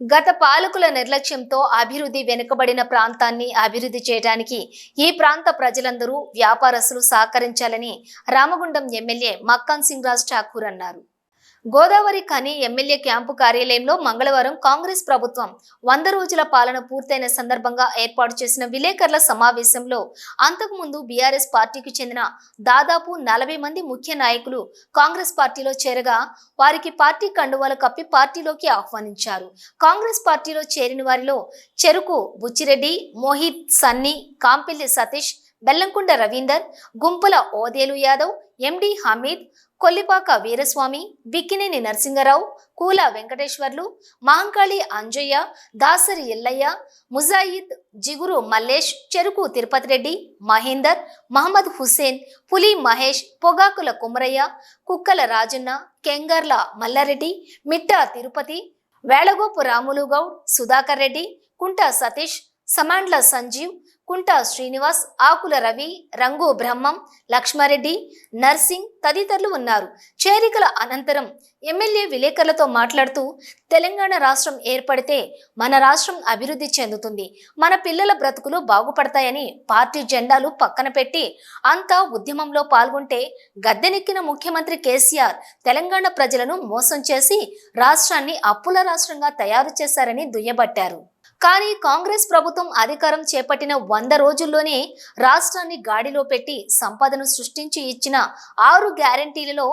గత పాలకుల నిర్లక్ష్యంతో అభివృద్ధి వెనుకబడిన ప్రాంతాన్ని అభివృద్ధి చేయడానికి ఈ ప్రాంత ప్రజలందరూ వ్యాపారస్తులు సహకరించాలని రామగుండం ఎమ్మెల్యే మక్కాన్ సింగ్ రాజ్ ఠాకూర్ అన్నారు. గోదావరి ఖని ఎమ్మెల్యే క్యాంపు కార్యాలయంలో మంగళవారం కాంగ్రెస్ ప్రభుత్వం వంద రోజుల పాలన పూర్తయిన సందర్భంగా ఏర్పాటు చేసిన విలేకరుల సమావేశంలో అంతకుముందు బీఆర్ఎస్ పార్టీకి చెందిన దాదాపు నలభై మంది ముఖ్య నాయకులు కాంగ్రెస్ పార్టీలో చేరగా వారికి పార్టీ కండువాలు కప్పి పార్టీలోకి ఆహ్వానించారు. కాంగ్రెస్ పార్టీలో చేరిన వారిలో చెరుకు బుచ్చిరెడ్డి మోహిత్ సన్నీ కాంపెల్లి సతీష్ బెల్లంకొండ రవీందర్ గుంపుల ఓదేలు యాదవ్ ఎండి హమీద్ కొల్లిపాక వీరస్వామి బిక్కినేని నరసింగరావు కూల వెంకటేశ్వర్లు మహంకాళి అంజయ్య దాసరి ఎల్లయ్య ముజాయిద్ జిగురు మల్లేష్ చెరుకు తిరుపతి రెడ్డి మహేందర్ మహమ్మద్ హుస్సేన్ పులి మహేష్ పొగాకుల కుమరయ్య కుక్కల రాజన్న కెంగర్ల మల్లారెడ్డి మిట్టా తిరుపతి వేళగోపు రాములు గౌడ్ సుధాకర్ రెడ్డి కుంట సతీష్ సమాండ్ల సంజీవ్ కుంట శ్రీనివాస్ ఆకుల రవి రంగు బ్రహ్మం లక్ష్మారెడ్డి నర్సింగ్ తదితరులు ఉన్నారు. చేరికల అనంతరం ఎమ్మెల్యే విలేకరులతో మాట్లాడుతూ తెలంగాణ రాష్ట్రం ఏర్పడితే మన రాష్ట్రం అభివృద్ధి చెందుతుంది. మన పిల్లల బ్రతుకులు బాగుపడతాయని పార్టీ జెండాలు పక్కన పెట్టి అంతా ఉద్యమంలో పాల్గొంటే గద్దెనెక్కిన ముఖ్యమంత్రి కేసీఆర్ తెలంగాణ ప్రజలను మోసం చేసి రాష్ట్రాన్ని అప్పుల రాష్ట్రంగా తయారు చేశారని దుయ్యబట్టారు. కానీ కాంగ్రెస్ ప్రభుత్వం అధికారం చేపట్టిన వంద రోజుల్లోనే రాష్ట్రాన్ని గాడిలో పెట్టి సంపదను సృష్టించి ఇచ్చిన ఆరు గ్యారంటీలలో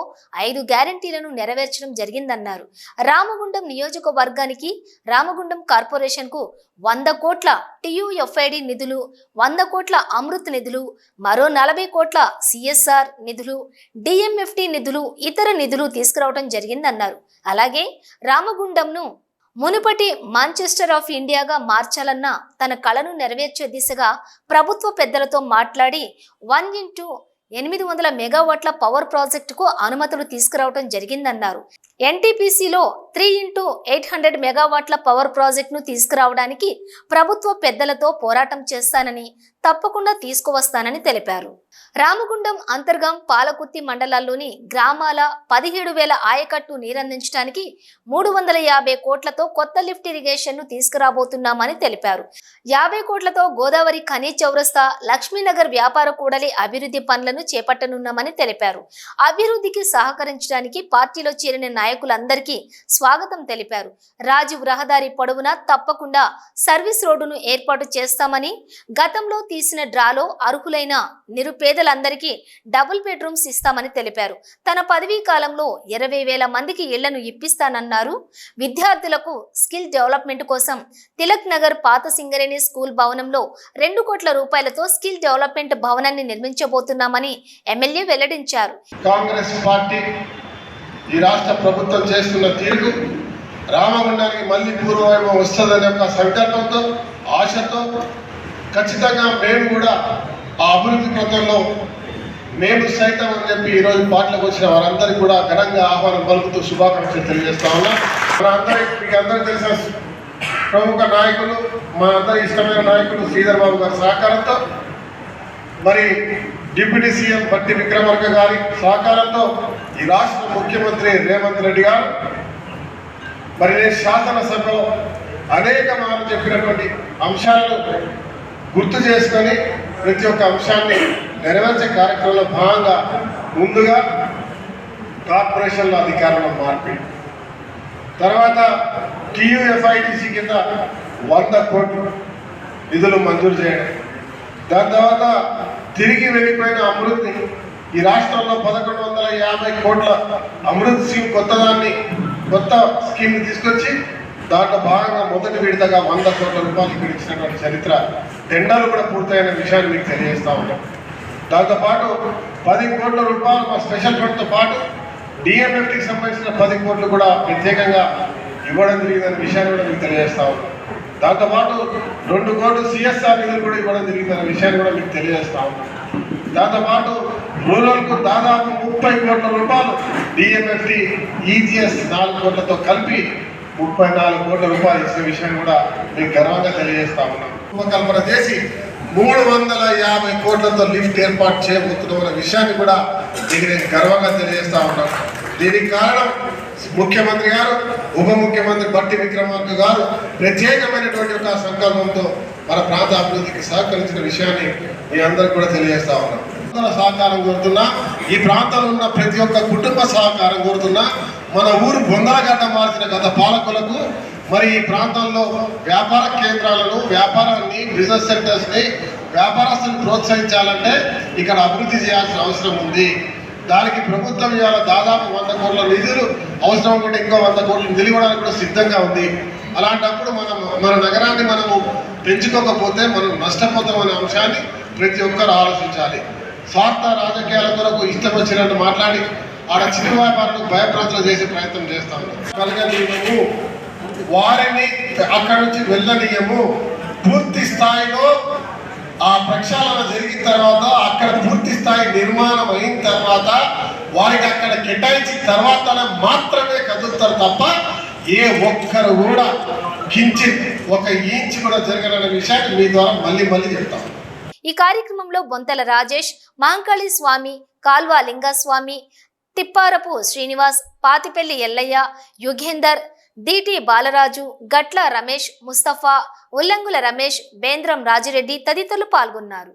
ఐదు గ్యారంటీలను నెరవేర్చడం జరిగిందన్నారు. రామగుండం నియోజకవర్గానికి రామగుండం కార్పొరేషన్కు వంద కోట్ల టియుఎఫ్ఐడి నిధులు వంద కోట్ల అమృత్ నిధులు మరో నలభై కోట్ల సిఎస్ఆర్ నిధులు డిఎంఎఫ్టి నిధులు ఇతర నిధులు తీసుకురావడం జరిగిందన్నారు. అలాగే రామగుండంను మునుపటి మాంచెస్టర్ ఆఫ్ ఇండియాగా మార్చాలన్న తన కళను నెరవేర్చే దిశగా ప్రభుత్వ పెద్దలతో మాట్లాడి వన్ ఇంటూ ఎనిమిది వందల మెగావాట్ల పవర్ ప్రాజెక్టుకు అనుమతులు తీసుకురావడం జరిగిందన్నారు. ఎన్టీపీసీలో త్రీ ఇంటూ ఎయిట్ హండ్రెడ్ మెగావాట్ల పవర్ ప్రాజెక్టును తీసుకురావడానికి ప్రభుత్వ పెద్దలతో పోరాటం చేస్తానని తప్పకుండా తీసుకువస్తానని తెలిపారు. రామగుండం అంతర్గం పాలకుత్తి మండలాల్లోని గ్రామాల పదిహేడు వేల ఆయకట్టు నీరందించడానికి మూడు వందల యాభై కోట్లతో కొత్త లిఫ్ట్ ఇరిగేషన్ను తీసుకురాబోతున్నామని తెలిపారు. యాభై కోట్లతో గోదావరి ఖనీ చౌరస్తా లక్ష్మీనగర్ వ్యాపార కూడలి అభివృద్ధి పనులను చేపట్టనున్నామని తెలిపారు. అభివృద్ధికి సహకరించడానికి పార్టీలో చేరిన నాయకులందరికీ స్వాగతం తెలిపారు. రాజీవ్ రహదారి పొడవునా తప్పకుండా సర్వీస్ రోడ్డును ఏర్పాటు చేస్తామని గతంలో తీసిన డ్రాలో అర్హులైన నిరుపేదలందరికీ డబుల్ బెడ్రూమ్స్ ఇస్తామని తెలిపారు. తన పదవీ కాలంలో ఇరవై వేల మందికి ఇళ్ళను ఇప్పిస్తానన్నారు. విద్యార్థులకు స్కిల్ డెవలప్మెంట్ కోసం తిలక్ నగర్ పాత సింగరేణి స్కూల్ భవనంలో రెండు కోట్ల రూపాయలతో స్కిల్ డెవలప్మెంట్ భవనాన్ని నిర్మించబోతున్నామని ఎమ్మెల్యే వెల్లడించారు. కాంగ్రెస్ పార్టీ ఈ రాష్ట్ర ప్రభుత్వం చేస్తున్న తీరుకు రామగుండానికి మళ్ళీ పూర్వవైభవం వస్తుందనే ఒక సంకల్పంతో ఆశతో ఖచ్చితంగా మేము కూడా ఆ అభివృద్ధి పథంలో మేము సైతం అని చెప్పి ఈరోజు పాటలకు వచ్చిన వారందరికీ కూడా ఘనంగా ఆహ్వానం పలుకుతూ శుభాకాంక్షలు తెలియజేస్తా ఉన్నా. మన మీకు అందరూ తెలిసిన ప్రముఖ నాయకులు మా అందరి ఇష్టమైన నాయకులు శ్రీధర్ బాబు గారి సహకారంతో మరి డిప్యూటీ సీఎం బట్టి విక్రమార్క గారి సహకారంతో ఈ రాష్ట్ర ముఖ్యమంత్రి రేవంత్ రెడ్డి గారు మరి నేను శాసనసభలో అనేక మార్లు చెప్పినటువంటి అంశాలను గుర్తు చేసుకొని ప్రతి ఒక్క అంశాన్ని నెరవేర్చే కార్యక్రమంలో భాగంగా ముందుగా కార్పొరేషన్ల అధికారంలో మార్పిడి. తర్వాత టీయూఎఫ్ఐడిసి కింద వంద కోట్లు నిధులు మంజూరు చేయడం. దాని తర్వాత తిరిగి వెళ్ళిపోయిన అమృత్ని ఈ రాష్ట్రంలో పదకొండు వందల యాభై కోట్ల అమృత్ సింగ్ కొత్తదాన్ని కొత్త స్కీమ్ తీసుకొచ్చి దాంట్లో భాగంగా మొదటి విడతగా వంద కోట్ల రూపాయలు ఇక్కడ ఇచ్చినటువంటి చరిత్ర టెండర్లు కూడా పూర్తయిన విషయాన్ని మీకు తెలియజేస్తా ఉన్నాం. దాంతోపాటు పది కోట్ల రూపాయలు మా స్పెషల్ ఫండ్తో పాటు డిఎంఎఫ్టీకి సంబంధించిన పది కోట్లు కూడా ప్రత్యేకంగా ఇవ్వడం జరిగిందనే విషయాన్ని కూడా మీకు తెలియజేస్తా ఉన్నాం. దాంతోపాటు రెండు కోట్లు సిఎస్ఆర్ నిధులు కూడా ఇవ్వడం జరిగిందనే విషయాన్ని కూడా మీకు తెలియజేస్తా ఉన్నాం. దాంతోపాటు రూరల్కు దాదాపు ముప్పై కోట్ల రూపాయలు డిఎంఎఫ్టి ఈజీఎస్ నాలుగు కోట్లతో కలిపి ముప్పై నాలుగు కోట్ల రూపాయలు ఇచ్చిన విషయం కూడా మీకు గర్వంగా తెలియజేస్తా ఉన్నాం రూపకల్పన చేసి మూడు వందల యాభై కోట్లతో లిఫ్ట్ ఏర్పాటు చేయబోతున్నాం అనే విషయాన్ని కూడా దీనికి నేను గర్వంగా తెలియజేస్తా ఉన్నాను. దీనికి కారణం ముఖ్యమంత్రి గారు ఉప ముఖ్యమంత్రి బట్టి విక్రమార్క గారు ప్రత్యేకమైనటువంటి ఒక సంకల్పంతో మన ప్రాంత అభివృద్ధికి సహకరించిన విషయాన్ని మీ అందరికి కూడా తెలియజేస్తా ఉన్నాం అందరూ సహకారం కోరుతున్నా. ఈ ప్రాంతంలో ఉన్న ప్రతి ఒక్క కుటుంబ సహకారం కోరుతున్నా. మన ఊరు బొందరగడ్డ మార్చిన గత పాలకులకు మరి ఈ ప్రాంతంలో వ్యాపార కేంద్రాలను వ్యాపారాన్ని బిజినెస్ సెంటర్స్ని వ్యాపారస్తులను ప్రోత్సహించాలంటే ఇక్కడ అభివృద్ధి చేయాల్సిన అవసరం ఉంది. దానికి ప్రభుత్వం ఇవాళ దాదాపు వంద కోట్ల నిధులు అవసరం కూడా ఇంకో వంద కోట్లు నిలవడానికి కూడా సిద్ధంగా ఉంది. అలాంటప్పుడు మనం మన నగరాన్ని మనము పెంచుకోకపోతే మనం నష్టపోతాం అనే అంశాన్ని ప్రతి ఒక్కరు ఆలోచించాలి. స్వార్థ రాజకీయాల కొరకు ఇష్టం వచ్చినట్టు మాట్లాడి ఆడ చిన్న వ్యాపారులకు భయప్రాంతలు చేసే ప్రయత్నం చేస్తా ఉన్నాం. వారిని అక్కడి నుంచి వెళ్ళనీయము. పూర్తి స్థాయిలో ఆ ప్రక్షాళన జరిగిన తర్వాత అక్కడ పూర్తి స్థాయి నిర్మాణం అయిన తర్వాత వారికి అక్కడ కేటాయించిన తర్వాత మాత్రమే కదులుతారు తప్ప ఏ ఒక్కరు కూడా కించిత్ ఒక ఇంచ్ కూడా జరగననే విషయాన్ని మీ ద్వారా మళ్ళీ మళ్ళీ చెప్తాం ఈ కార్యక్రమంలో బొంతల రాజేష్ మాంకాళి స్వామి కాల్వ లింగస్వామి తిప్పారపు శ్రీనివాస్ పాతిపెల్లి ఎల్లయ్య యుగేందర్ డిటి బాలరాజు గట్ల రమేష్ ముస్తఫా ఉల్లంగుల రమేష్ బేంద్రం రాజిరెడ్డి తదితరులు పాల్గొన్నారు.